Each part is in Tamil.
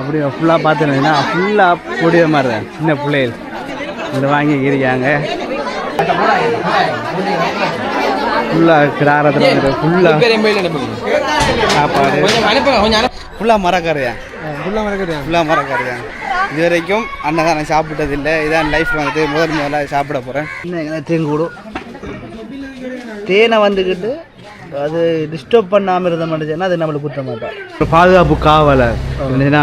அப்படி ஃபுல்லாக பார்த்துருந்தீங்கன்னா ஃபுல்லாக பொடிய மாதிரி தான். சின்ன பிள்ளைகள். இதில் வாங்கி இருக்காங்க ஃபுல்லாக கிராரத்தில் வந்துட்டு ஃபுல்லாக சாப்பாடு. ஃபுல்லாக மரக்கரையா ஃபுல்லாக மறக்கறியா ஃபுல்லாக மரக்கரையா இது வரைக்கும் அன்னதானம் சாப்பிட்டதில்லை. இதான் லைஃப் வந்துட்டு முதல் முதல்ல சாப்பிட போகிறேன் இன்னும் தேன் கூடும் தேனை வந்துக்கிட்டு அது டிஸ்டர்ப் பண்ணாமல் இருந்த மாட்டேச்சுன்னா அது நம்மளுக்கு குற்ற மாட்டோம் ஒரு பாதுகாப்பு காவலர். இது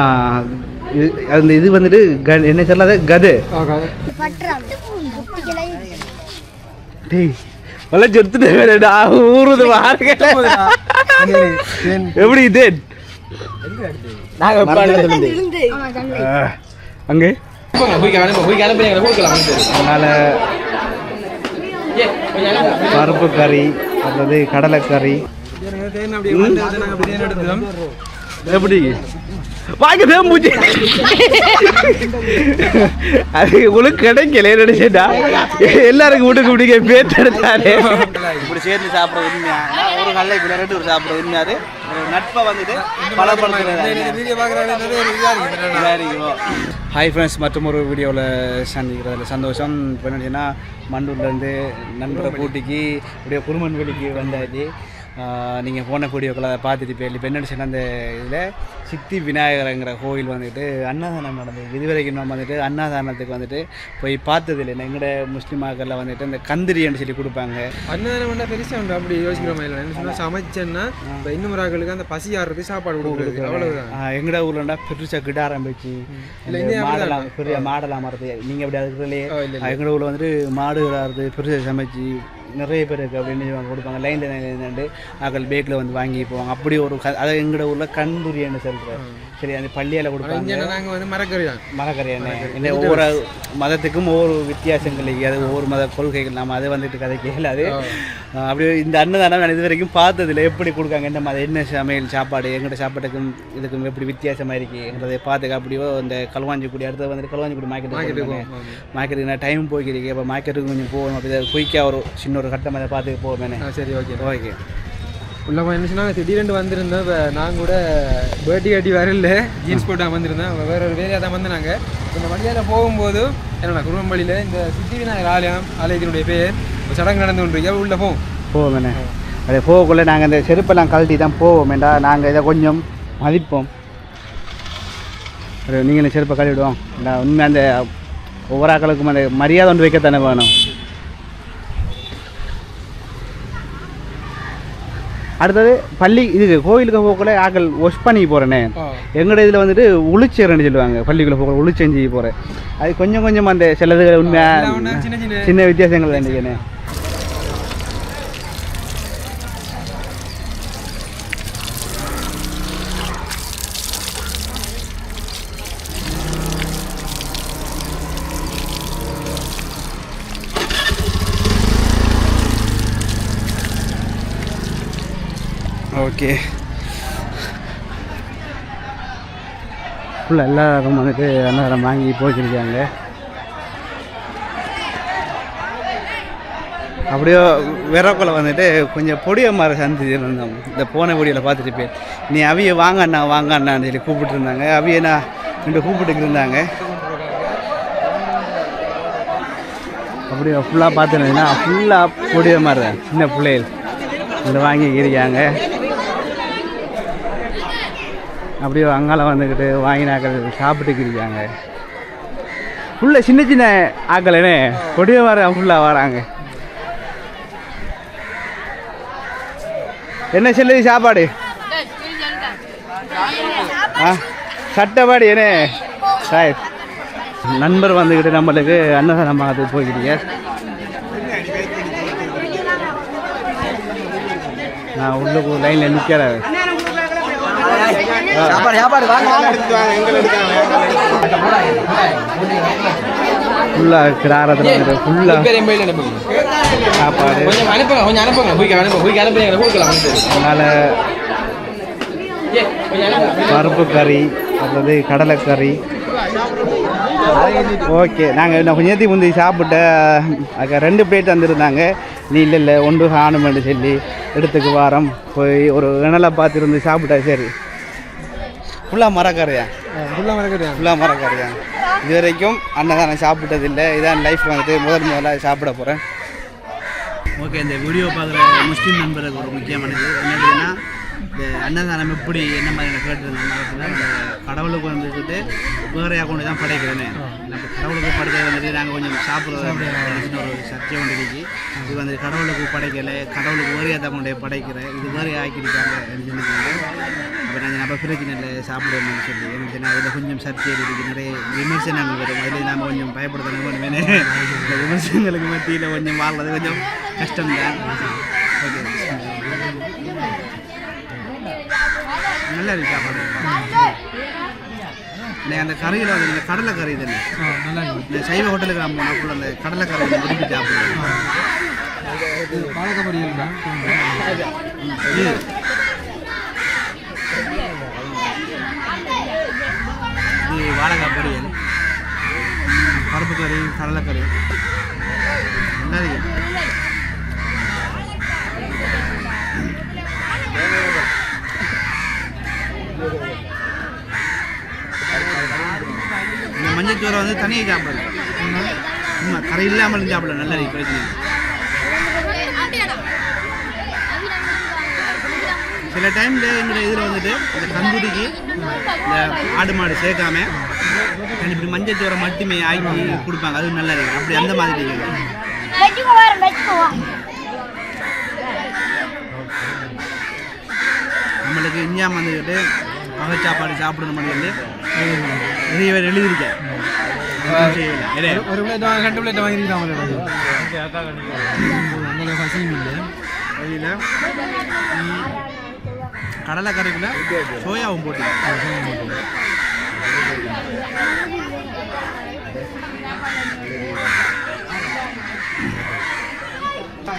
அந்த இது வந்துட்டு க என்ன சொல்லாத கது. டேய் வளைச்சு எடுத்துட்டு ஊறுது எப்படி இது? அங்கே. அதனால் பருப்பு கறி அதாவது கடலைக்கறி. எப்படி? வாங்க தேம்பூச்சி அது உங்களுக்கு கிடைக்கல நினைச்சேன்டா எல்லாருக்கும் வீட்டுக்கு பிடிக்க பேத்து எடுத்தாரு இப்படி சேர்ந்து சாப்பிட உண்மையா? ஒரு கல்லைக்குள்ள ரெண்டு ஒரு சாப்பிட உண்மையாது நட்பை வந்துட்டு ஹாய் ஃப்ரெண்ட்ஸ் மற்றும் ஒரு வீடியோவில் சந்திக்கிறதுல சந்தோஷம். இப்போ என்னச்சுன்னா மண்டூர்லேருந்து நண்பரை கூட்டிக்கு இப்படியே குருமன் வெளிக்கு வந்தாச்சு. நீங்கள் போன வீடியோக்களை பார்த்துட்டு போய் இப்போ என்ன சொன்ன அந்த இதில் சித்தி விநாயகருங்கிற கோயில் வந்துட்டு அன்னதானம் நடந்தது. இதுவரைக்கும் நம்ம வந்துட்டு அன்னதானத்துக்கு வந்துட்டு போய் பார்த்தது இல்லை எங்கட முஸ்லீமாக்களில் வந்துட்டு இந்த கந்திரின்னு சொல்லி கொடுப்பாங்க. அன்னதானம் பண்ணா பெருசா உண்டு. அப்படி யோசிக்கிற மாதிரி என்ன சொன்னா சமைச்சேன்னா இப்போ இன்னும் ஒரு ஆட்களுக்கு அந்த பசி ஆடுறது சாப்பாடு கொடுக்குறது அவ்வளவுதான். ஆஹ் எங்கட ஊர்லண்டா பெருசா கிட ஆரம்பிச்சு. மாடலாம் பெரிய மாடலாம் மரத்து நீங்க அப்படி அதுக்குள்ளே எங்கட ஊர்ல வந்துட்டு மாடு விடாது பெருசா சமைச்சு நிறைய பேருக்கு அப்படின்னு இவங்க கொடுப்பாங்க. லைன்ல நின்று ஆக்கள் பேக்கில் வந்து வாங்கி போவாங்க. அப்படி ஒரு க அதை எங்களோட ஊரில் கண்புரியன்னு சொல்றேன் சரி அந்த பள்ளியால கொடுப்பாங்க. இங்கே நாங்க வந்து மரக்கறி. தான் மரக்கரையானே இந்த ஒவ்வொரு மதத்துக்கும் ஒவ்வொரு வித்தியாசங்கள் அது ஒவ்வொரு மத கொள்கைகள். நம்ம அதை வந்துட்டு கதை கேளாது அப்படியே இந்த அன்னதானம் நான் இது வரைக்கும் பார்த்ததில்ல. எப்படி கொடுக்காங்க என்ன மத என்ன சமையல் சாப்பாடு எங்கள்கிட்ட சாப்பாட்டுக்கும் இதுக்கும் எப்படி வித்தியாசமாக இருக்குன்றதை பார்த்துக்க அப்படியோ இந்த களுவாஞ்சிக்குடி அடுத்து வந்துட்டு களுவாஞ்சிக்குடி மார்க்கெட் மார்க்கெட்டுக்கு நான் டைம் போய்க்கிறீங்க அப்போ மார்க்கெட்டுக்கு கொஞ்சம் போகணும். அப்படி குயிக்காக ஒரு சின்ன ஒரு கட்டம் அதை பார்த்து போவேனே சரி ஓகே ஓகே உள்ளே போய் என்ன திடீரென்று வந்திருந்தோம் இப்போ நான் கூட பேட்டி கட்டி வரல ஜீன்ஸ் போட்டு வந்திருந்தேன் வேற ஒரு வேலையாக தான் வந்தாங்க இந்த வழியால் போகும்போது என்னோட குடும்பம் வழியில் இந்த சித்தி விநாயகர் ஆலயம் ஆலயத்தினுடைய பேர் ஒரு சடங்கு நடந்து கொண்டு உள்ள போவோம் போவேனே அப்படியே போகக்குள்ளே நாங்கள் இந்த செருப்பெல்லாம் கழட்டி தான் போவோமேண்டா. நாங்கள் இதை கொஞ்சம் மதிப்போம். ஒரு நீங்களும் செருப்பை கழுவிடுவோம் உண்மை அந்த ஒவ்வொரு ஆக்களுக்கும் அந்த மரியாதை ஒன்று வைக்கத்தானே வேணும்? அடுத்தது பள்ளி இது கோயிலுக்கு போகக்குள்ள ஆக்கள் ஒஷ் பண்ணி போகிறேனே எங்களோட இதில் வந்துட்டு உளிச்சேரன்னு சொல்லுவாங்க. பள்ளிக்குள்ளே போக உளிச்செஞ்சு போகிறேன் அது கொஞ்சம் கொஞ்சம் அந்த சிலது உண்மையாக சின்ன வித்தியாசங்கள். நினைக்கிறேன். ஓகே. ஃபுல்லாக எல்லாரும் வந்துட்டு அன்னதானம் வாங்கி போய்க்கிருக்காங்க அப்படியே விறக்குள்ள வந்துட்டு கொஞ்சம் பொடிய மாதிரி சந்திச்சிருந்தோம் இந்த போன பொடியில் பார்த்துட்டு நீ அவிய வாங்க அண்ணா வாங்க அண்ணான்னு சொல்லி கூப்பிட்டு இருந்தாங்க. அவிய நான் ரெண்டு கூப்பிட்டு இருந்தாங்க. அப்படியே ஃபுல்லாக பார்த்துருந்தீங்கன்னா ஃபுல்லாக பொடிய மாதிரி தான். சின்ன பிள்ளைகள். இந்த வாங்கி இருக்காங்க அப்படியே அங்கால வந்துக்கிட்டு வாங்கினாக்கள் சாப்பிட்டுக்கு இருக்காங்க ஃபுல்லாக சின்ன சின்ன ஆக்கள் கொடிய வர ஃபுல்லாக வராங்க. என்ன செல்லுது சாப்பாடு? ஆ சட்டப்பாடு என்ன? சார் நண்பர் வந்துக்கிட்டு நம்மளுக்கு அன்னதானம் பார்த்து போய்க்கிறீங்க நான் உள்ளுக்கு லைனில் நிற்கிறேன் ஃபுல்லாக கிராரத்தில் ஃபுல்லாக சாப்பாடு அதனால் பருப்பு கறி அதாவது கடலைக்கறி. ஓகே நாங்கள் நான் கொஞ்சம் முந்தி சாப்பிட்ட அக்கா ரெண்டு பிளேட் தந்துருந்தாங்க. நீ இல்லை இல்லை ஒன்று காணுமென்று சொல்லி இடத்துக்கு வாரம். போய் ஒரு இணலை பார்த்துருந்து சாப்பிட்டா சரி. ஃபுல்லாக மரக்கரையா ஃபுல்லாக மறக்கிறேன் ஃபுல்லாக மரக்கரையா இது வரைக்கும் அன்னதானம் சாப்பிட்டதில்லை. இதான் லைஃப் வந்துட்டு முதல் முதல்ல சாப்பிட போகிறேன் ஓகே இந்த வீடியோ பார்க்குற முஸ்லீம் நண்பருக்கு ஒரு முக்கியமானது. என்னதுன்னா இந்த அன்னதானம் எப்படி என்ன மாதிரி கேட்டுருந்தாங்க இந்த கடவுளுக்கு வந்துக்கிட்டு வேறையாக கொண்டு தான் படைக்கிறேன்னு. நம்ம கடவுளுக்கு படைக்கிறது வந்துட்டு நாங்கள் கொஞ்சம் சாப்பிட்றது ஒரு சர்ச்சை இருக்கு. இது வந்து கடவுளுக்கு படைக்கலை கடவுளுக்கு வேறையாக தான் கொண்டு படைக்கிறேன். இது வேறையாக ஆக்கியிருக்காங்க அப்படின்னு அப்போ நாங்கள் நம்ம பிரச்சனை இல்லை சாப்பிடுவோம்னு சொல்லி. எனக்கு நான் அதில் கொஞ்சம் சர்ச்சை இருக்குது நிறைய விமர்சனங்கள் வரும். அதில் நாம் கொஞ்சம் பயப்படுத்தணும் வேணுமே விமர்சனங்களுக்கு மத்தியில் கொஞ்சம் வாழ்றது கொஞ்சம் கஷ்டம்தான் ஓகே நல்லா இருக்கு சாப்பாடு அந்த கறியில் வந்து இந்த கடலை கறி தானே நல்லா இந்த சைவ ஹோட்டலுக்கு நம்ம போனக்குள்ள அந்த கடலை கறி விரும்பி சாப்பிடுவோம் பாலக்க பொரியல் தான் இது. இது வாழைக்காய் பொரியல் பருப்பு கறி கடலைக்கறி. நல்லா இருக்கு இந்த வந்து தனியாக சாப்பிடல. உண்மை. கரை இல்லாமல் சாப்பிடல. நல்லா பிரச்சனை சில டைமில் எங்களுடைய இதில் வந்துட்டு இந்த தந்தூரிக்கு இந்த ஆடு மாடு சேர்க்காம இப்படி மஞ்சள் சோறை மட்டுமே ஆக்கி கொடுப்பாங்க. அது நல்லா இருக்கு அப்படி அந்த மாதிரி நம்மளுக்கு இஞ்சாம் வந்துக்கிட்டு பகை சாப்பாடு சாப்பிடணும் பண்ணி பேர் எழுதியிருக்கேன். ஒரு பிளேட் வாங்க ரெண்டு பிளேட் வாங்கிருக்காங்க பசியும் இல்லை வழியில். கடலைக்கறிக்குள்ள சோயாவும் போட்டு.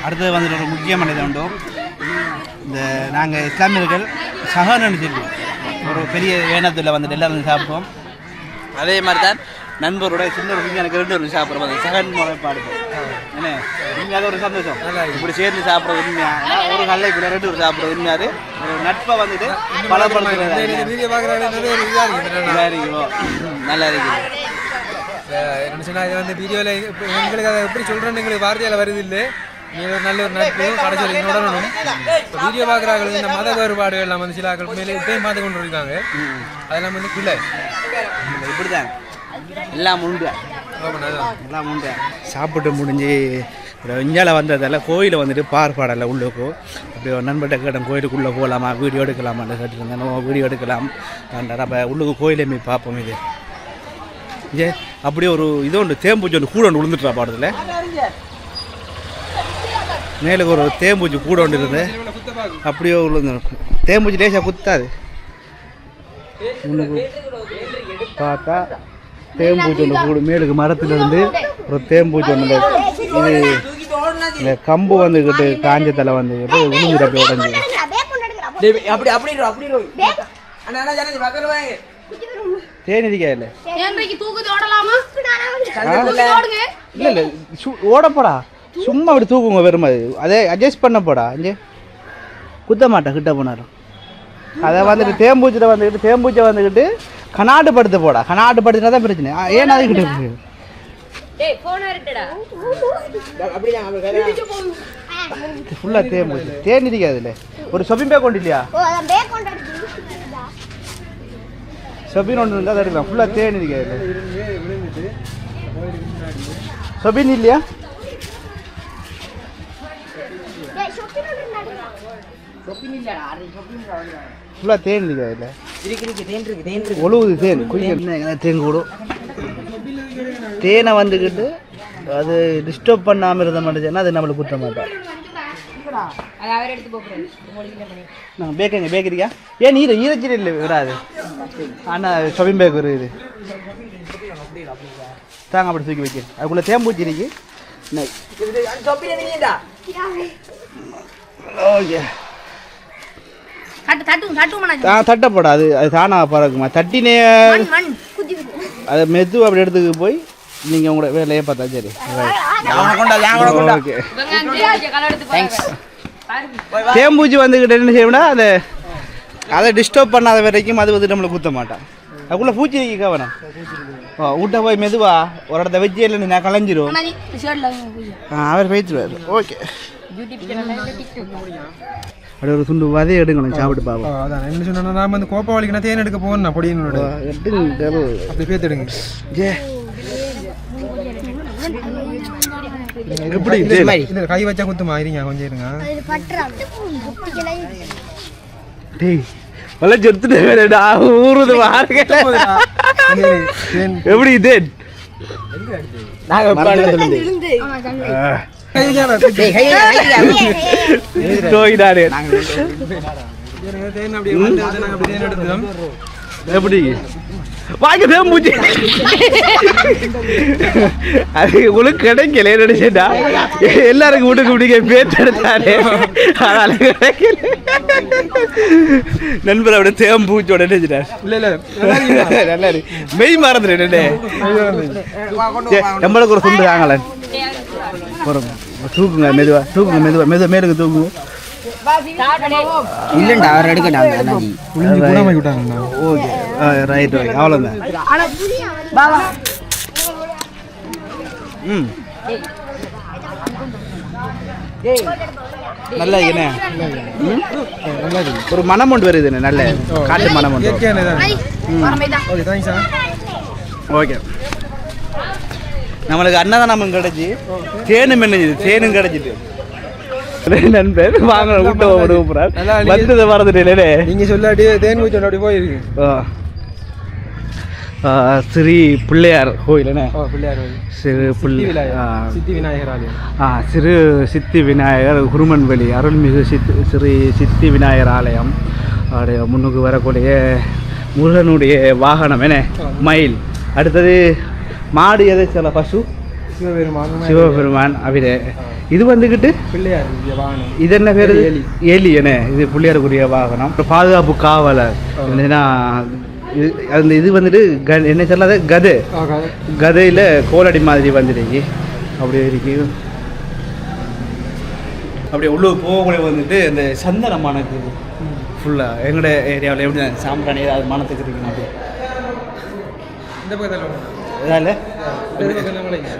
அடுத்தது வந்துட்டு ஒரு முக்கியமானது உண்டு. இந்த நாங்கள் இஸ்லாமியர்கள் சஹான்னு சொல்லுவோம். ஒரு பெரிய ஏனத்தில் வந்துட்டு எல்லாரும் சாப்பிடுவோம். அதே மாதிரி தான் நண்பரோட சின்ன ஒரு எனக்கு ரெண்டு ஒரு சாப்பிட்றோம் அது சகன் முறைப்பாடு என்ன? உண்மையாக ஒரு சந்தோஷம். இப்படி சேர்ந்து சாப்பிட்றது உண்மையா? நான் ஒரு கல்லைக்குள்ள ரெண்டு ஒரு சாப்பிட்றது உண்மையாது ஒரு நட்பை வந்துட்டு பலப்படுத்துறது நல்லா இருக்குது? என்ன சொன்னா இது வந்து வீடியோவில் எங்களுக்கு அதை எப்படி சொல்கிறேன்னு எங்களுக்கு வார்த்தையால் வருது இல்லை. ஒரு நல்ல ஒரு நட்பு கடைசியில் என்னோட வீடியோ பார்க்குறாங்க இந்த மத வேறுபாடுகள் எல்லாம் வந்து சில ஆக்கள் மேலே இப்பயும் பார்த்து கொண்டு இருக்காங்க அதெல்லாம் வந்து இல்லை இப்படி தான் எல்லாம் உண்டு. எல்லாம் உண்டு. சாப்பிட்டு முடிஞ்சு இந்தியாவில் வந்ததால கோயிலை வந்துட்டு பார்ப்பாடல உள்ளுக்கும் அப்படி ஒரு நண்பர்கிட்ட கேட்டேன் கோயிலுக்குள்ளே போகலாமா வீடியோ எடுக்கலாமான்னு கேட்டுருந்தேன் வீடியோ எடுக்கலாம். அப்போ உள்ளுக்கு கோயிலே போய் பார்ப்போம் இது. ஏ அப்படியே ஒரு இது ஒன்று தேம்பூச்சி ஒன்று கூட ஒன்று விழுந்துட்டுறா பாடத்தில். மேலுக்கு ஒரு தேம்பூச்சி கூட ஒன்று இருந்து அப்படியே விழுந்து தேம்பூச்சி லேசாக குத்தாது. முன்னுக்கு பார்த்தா தேம்பூச்சி ஒன்று கூடு. மேலுக்கு மரத்துல இருந்து ஒரு தேம்பூச்சி ஒன்று இது இந்த கம்பு வந்துக்கிட்டு காஞ்ச தலை வந்துக்கிட்டு விழுந்துட்டு அப்படியே உடஞ்சி அப்படி அப்படி அப்படி தேன் இருக்கா இல்லை? ஏன்றைக்கு தூக்கத்தை ஓடலாமா? ஓடுங்க. இல்லை இல்லை. சு ஓடப்படா சும்மா அப்படி தூக்குங்க வெறும். அது அதே அட்ஜஸ்ட் பண்ண போடா இங்கே. குத்த மாட்டேன் கிட்ட போனாலும். அதை வந்துட்டு தேம்பூச்சியில் வந்துக்கிட்டு தேம்பூச்சை வந்துக்கிட்டு கனாட்டு படுத்து போடா. கனாட்டு படுத்துனா தான் பிரச்சனை. ஏன் அது கிட்ட ஃபுல்லாக தேம்பூச்சி. தேன் இருக்காது இல்லை ஒரு சொப்பின் பேக் கொண்டு இல்லையா? சொபின் ஒன்று இருந்தால் அதை எடுக்கலாம். ஃபுல்லாக தேன் இருக்காது சொபின் இல்லையா டேய் ஷாப்பிங் பண்ணா ஃபுல்லாக தேன் இருக்கு இருக்கு ஒழுகுது தேன் குடிக்க தேன் கூடும் தேனை வந்துக்கிட்டு அது டிஸ்டர்ப் பண்ணாமல் இருந்த மாட்டேச்சுன்னா அது நம்மளுக்கு குத்த மாட்டோம் நாங்கள் பேக்கரிங்க பேக்கரிக்கா ஏன் ஈர ஈரச்சீரை இல்லை வராது ஆனால் ஷொப்பிங் பேக் ஒரு இது தாங்க அப்படி தூக்கி வைக்கிறேன். அதுக்குள்ளே தேம்பூச்சி இருக்கு ஓகே. தட்டப்படா அது அது தானாக பறக்குமா? தட்டினே அதை மெது அப்படி எடுத்துக்கு போய் நீங்கள் உங்களோட வேலையை பார்த்தா சரி. ஓகே. தேம்பூச்சி வந்துக்கிட்டு என்ன செய்யணும்னா அந்த அதை டிஸ்டர்ப் பண்ணாத வரைக்கும் அது வந்து நம்மளை குத்த மாட்டான். அதுக்குள்ளே பூச்சி வைக்க கவனம். ஓ விட்ட போய் மெதுவா ஒரு இடத்த வச்சு இல்லை நான் கலைஞ்சிரும். அவர் பேச்சுருவார் ஓகே. யூடியூப் சேனல்ல டிக்டாக் அப்படி ஒரு துண்டு வதையை எடுக்கணும் சாப்பிட்டு பாப்போம் அதான் என்ன சொன்னா நான் வந்து கோப்பாவளிக்கு நான் தேன் எடுக்க போகணும் பொடியனோட அப்படி பேத்து எடுங்க ஏ எப்படி இது? இந்த கை வச்சா குத்துமா இருங்க கொஞ்சம் இருங்க டேய் செத்துட்டு வேறடா ஊறுது பாருங்க தேன் எப்படி இது தேன் நாங்க எப்படி வாங்க தான் மூச்சு அது உங்களுக்கு கிடைக்கல நினைச்சேன்டா எல்லாருக்கும் வீட்டுக்கு பிடிக்க பேச்சு எடுத்தாரு அதனால கிடைக்கல நண்பர் அப்படியே தேம் பூச்சோட நினைச்சிட்டார் இல்ல இல்ல. நல்லா இருக்கு மெய் மறந்துடுடே நம்மளுக்கு ஒரு வாங்கலன் ஒரு தூக்குங்க மெதுவா தூக்குங்க மெதுவா மெதுவா மேலுக்கு தூக்குங்க இல்லண்டா அவர் எடுக்கட்டாங்க ஓகே. ரைட் ஓகே அவ்வளோதான் ம். நல்லா என்ன ஒரு மனம் ஒன்று வருது நல்ல. காட்டு மனம் ஒன்று ஓகே. நம்மளுக்கு அன்னதானம் கிடைச்சி. தேனும் என்னது தேனும் கிடைச்சிட்டு. நண்பர் வாங்க விட்டு இருக்கு. வந்ததை மறந்துட்டே நீங்க சொல்லாட்டி தேன் குச்சோட அப்படி போயிருக்கு ஸ்ரீ பிள்ளையார் கோயிலண்ணே பிள்ளையார். சிறு சித்தி பிள்ளை விநாயகர். சித்தி விநாயகர் ஆலயம் ஆ சிறு சித்தி விநாயகர் குருமன்வெளி அருள்மிகு சித் ஸ்ரீ சித்தி விநாயகர் ஆலயம் அவருடைய முன்னுக்கு வரக்கூடிய முருகனுடைய வாகனம் என்ன? மயில். அடுத்தது மாடு எதை சில பசு? சிவபெருமான். சிவபெருமான் அவரு இது வந்துக்கிட்டு பிள்ளையார் வாகனம். இது என்ன பேர்? எலி. என்ன இது பிள்ளையாருக்குரிய வாகனம். பாதுகாப்பு காவலர். இது அந்த இது வந்துட்டு க என்ன சொல்லாத? கதை. கதையில் கோலடி மாதிரி வந்துருக்கு அப்படியே இருக்கு. அப்படியே உள்ள போகக்கூடிய வந்துட்டு இந்த சந்தன மணக்குது ஃபுல்லாக எங்களோட ஏரியாவில் எப்படி சாம்பிராணி ஏதாவது மனத்துக்கு இருக்குங்க அப்படி இந்த பக்கத்தில் வாங்க.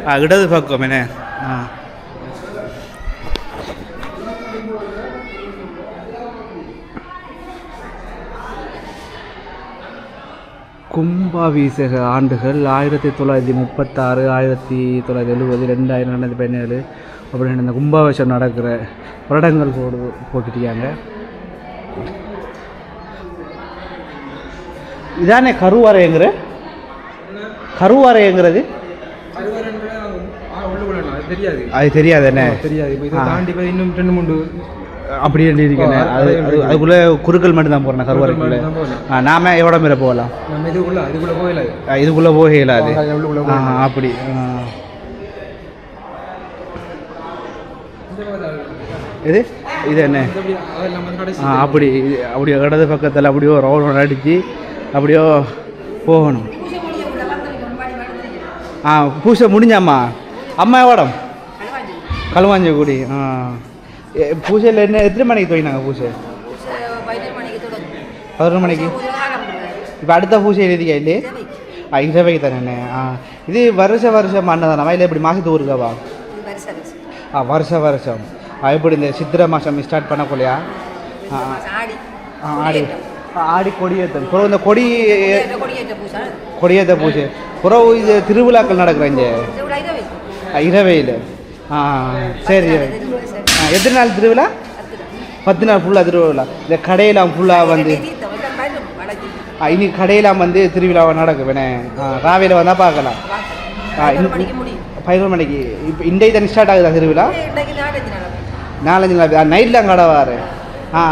ആ ഇടത് பக்கத்துல மலைங்க. ஆ இடது கும்பாபிஷேக ஆண்டுகள் ஆயிரத்தி தொள்ளாயிரத்தி முப்பத்தாறு ஆயிரத்தி தொள்ளாயிரத்தி எழுபது ரெண்டாயிரம் ரெண்டாயிரத்தி பதினேழு அப்படின்னு இந்த கும்பாபிஷேகம் நடக்கிற வருடங்கள் போடு போட்டுட்டியாங்க இதானே கருவறைங்கிற இல்லை, அது தெரியாது என்ன? தெரியாது தாண்டி போய் இன்னும் ரெண்டு மூணு அப்படியே இருக்கேன் அது அது அது அதுக்குள்ளே குறுக்கள் மட்டும் தான் போகிறேன். ஆ, நாம எவ்வளோ மேலே போகலாம்? நம்ம இதுக்குள்ள இதுக்குள்ளே போக இயலாது. அப்படி. இது? இது என்ன? அப்படி ஆ அப்படி இது அப்படியே இடது பக்கத்தில் அப்படியோ ரவுண்ட் அடித்து அப்படியோ போகணும். ஆ பூசை முடிஞ்சாம்மா? அம்மா எவ்வளோ களுவாஞ்சக்குடி ஆ. பூஜையில் என்ன எத்தனை மணிக்கு துவங்கினாங்க பூஜை பதினொரு மணிக்கு. இப்போ அடுத்த பூஜை எழுதிக்கா இல்லையே ஆ இரவைக்கு தானே. ஆ இது வருஷ வருஷம் அன்னதானமா? இல்லை இப்படி மாதத்துக்கு ஒருக்காவா ஆ வருஷ வருஷம். ஆ எப்படி இந்த சித்திரை மாதம் ஸ்டார்ட் பண்ணக்குள்ளையா? ஆடி. ஆடி கொடியேற்றம். இந்த கொடி கொடியேற்ற பூஜை பிறகு இது திருவிழாக்கள் நடக்கிற இங்கே? இரவையில். ஆ சரி எத்தனை நாள் திருவிழா? பத்து நாள் ஃபுல்லாக திருவிழா. இந்த கடையெல்லாம் ஃபுல்லாக வந்து ஆ, இனி கடையெல்லாம் வந்து திருவிழாவை நடக்கும் வேணே ராவையில் வந்தால் பார்க்கலாம். ஆ பதினொரு மணிக்கு இப்போ இன்றைய தானே ஸ்டார்ட் ஆகுதா திருவிழா? நாலஞ்சு நாள் நைட்டில் கடை வாரு. ஆ,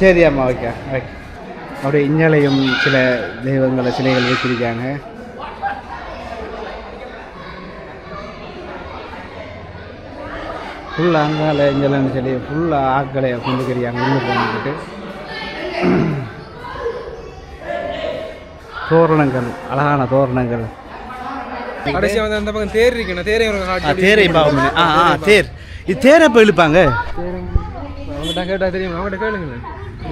சரி அம்மா ஓகே ஓகே அப்படியே இஞ்சாலையும் சில தெய்வங்களை சிலைகள் வச்சிருக்காங்க ஃபுல்லாக அங்கால இஞ்சலன்னு சொல்லி ஃபுல்லாக ஆக்களை கொண்டுக்கிறாங்க உள்ளுக்கு வந்துட்டு தோரணங்கள் அழகான தோரணங்கள். கடைசியா வந்து அந்த பக்கம் தேர் இருக்கு நான் தேரை தேரை பாவம். ஆ ஆ தேர். இது தேரை இப்போ இழுப்பாங்க? அவங்ககிட்ட கேட்டா தெரியும்? அவங்ககிட்ட கேளுங்க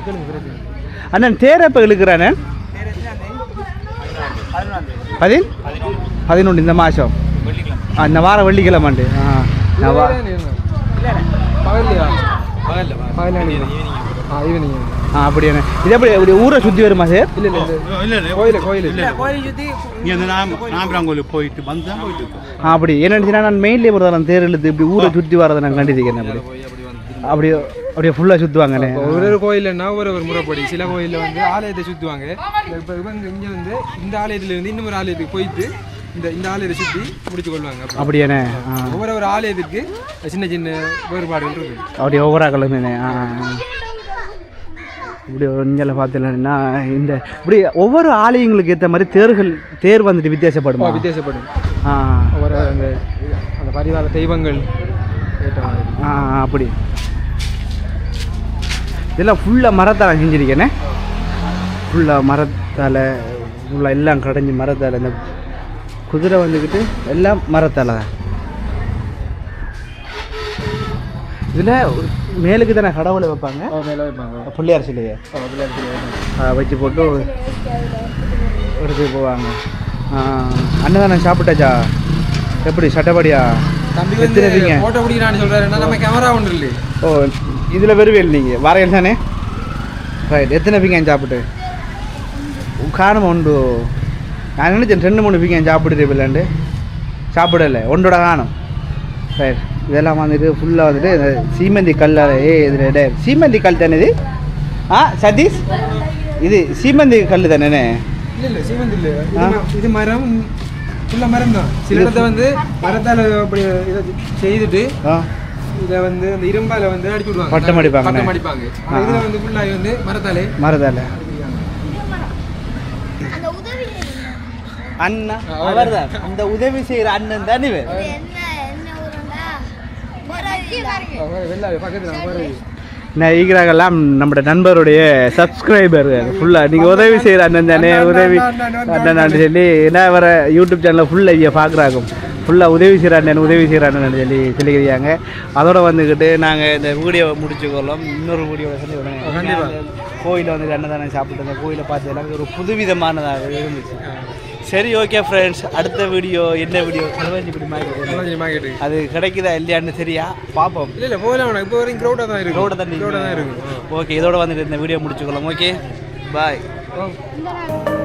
கேளுங்க பிரச்சனை அண்ணன் தேர் எப்போ இழுக்கிறானே? பதின்? பதினொன்று. இந்த மாதம். ஆ இந்த வாரம் வெள்ளிக்கிழமாண்டு ஆ நான் வா பகல்லையா? பகல்ல ஆ ஈவினிங். ஆ அப்படியாண்ணே இது எப்படி இப்படி ஊரை சுற்றி வருமா சார்? இல்லை இல்லை இல்லை. கோயில் கோயில். இல்லை இங்கே வந்து போயிட்டு வந்து தான் போயிட்டு இருக்கோம். ஆ அப்படி. என்ன நான் மெயின்லேயே போகிறதா தேர் இழுத்து இப்படி ஊரை சுற்றி வரதை நான் கண்டிருக்கேன் அப்படி. அப்படியே அப்படியே ஃபுல்லாக சுற்றுவாங்கண்ணே ஒரு ஒரு கோயில்னா ஒரு ஒரு முறைப்படி. சில கோயிலில் வந்து ஆலயத்தை சுற்றுவாங்க இப்போ இங்கே வந்து இந்த ஆலயத்துலேருந்து இன்னொரு ஆலயத்துக்கு போயிட்டு இந்த இந்த ஆலயத்தை சுற்றி முடிச்சு கொள்வாங்க. அப்படி. ஆ. ஒவ்வொரு ஒரு ஆலயத்துக்கு சின்ன சின்ன வேறுபாடுகள் இருக்கு. அப்படியே ஒவ்வொரு கிழமைண்ணே ஆ. ஆ. இப்படி இங்கே பார்த்தீங்கன்னா இந்த இப்படி ஒவ்வொரு ஆலயங்களுக்கு ஏற்ற மாதிரி தேர்கள் தேர் வந்துட்டு வித்தியாசப்படுமா? வித்தியாசப்படும். ஆ. ஒவ்வொரு அந்த அந்த பரிவார தெய்வங்கள் ஆ, அப்படி. இதெல்லாம் ஃபுல்லாக மரத்தால் செஞ்சிருக்கேனே? ஃபுல்லாக மரத்தால் ஃபுல்லாக எல்லாம் கடைஞ்சி மரத்தால் இந்த குதிரை வந்துக்கிட்டு எல்லாம் மரத்தால். இதில் மேலுக்கு தானே கடவுளை வைப்பாங்க? மேலே வைப்பாங்க. பிள்ளையார் சிலையை ஆ, வச்சு போட்டு எடுத்து போவாங்க. அன்னதானம் சாப்பிட்டாச்சா? எப்படி சட்டப்படியா? தம்பி இருக்கீங்க? ஃபோட்டோ பிடிக்கிறான்னு சொல்கிறாரு நம்ம கேமரா ஒன்று இல்லை ஓ இதில் வருவேல் நீங்கள் வரையல் தானே? ரைட் எத்தனை பிங்கான் சாப்பிட்டு? காரணம் உண்டு. நான் நினைச்சேன் ரெண்டு மூணு பிங்கான் சாப்பிட்டு பிள்ளாண்டு சாப்பிடல. ஒன்றோட காணும். ரைட் இதெல்லாம் வந்துட்டு ஃபுல்லாக வந்துட்டு சீமந்தி கல்லால் ஏ இதில் சீமந்தி கல் தானே இது? ஆ சதீஷ்? இது சீமந்தி கல் தானே இல்லை சீமந்த் இல்லை. இது மரம் ஃபுல்லாக மரம் தான். சில இடத்த வந்து மரத்தால் அப்படி இதை செய்துட்டு இதை வந்து அந்த இரும்பால வந்து அடிச்சு விடுவாங்க. பட்டம் அடிப்பாங்க. பட்டம் அடிப்பாங்க. ஆனா இதுல வந்து ஃபுல்லாக வந்து மரத்தாலே. மரதால அந்த உதவி அண்ணா அவர்தான். அந்த உதவி செய்கிற அண்ணன் தானே இவர். நான் ஈக்கிறாங்கெல்லாம் நம்மளோட நண்பருடைய சப்ஸ்கிரைபர் ஃபுல்லாக நீங்கள் உதவி செய்கிற அண்ணன் தானே உதவி அண்ணன் சொல்லி என்ன வர யூடியூப் சேனலில் ஃபுல்லாக இங்கே பார்க்குறாங்க ஃபுல்லாக உதவி செய்கிற அண்ணன் உதவி செய்கிற அண்ணன் சொல்லி சொல்லிக்கிறாங்க. அதோட வந்துக்கிட்டு நாங்கள் இந்த வீடியோவை முடிச்சுக்கொள்ளோம். இன்னொரு வீடியோவில் சொல்லி கண்டிப்பா. கோயிலில் வந்து அன்னதானம் சாப்பிட்டு அந்த கோயிலை பார்த்து எல்லாமே ஒரு புதுவிதமானதாக இருந்துச்சு. சரி ஓகே ஃப்ரெண்ட்ஸ் அடுத்த வீடியோ என்ன வீடியோ செலவஞ்சி இப்படி மாதிரி மார்க்கெட்டு அது கிடைக்குதா இல்லையான்னு சரியா? பார்ப்போம். இல்லை இல்லை போகலாம் வேணாம் இப்போ வரைக்கும் க்ரௌடாக தான் இருக்கு. ரோட தண்ணி க்ரௌடாக தான் இருக்கும் ஓகே இதோட வந்துட்டு இந்த வீடியோ முடிச்சுக்கலாம். ஓகே பாய் ஆ.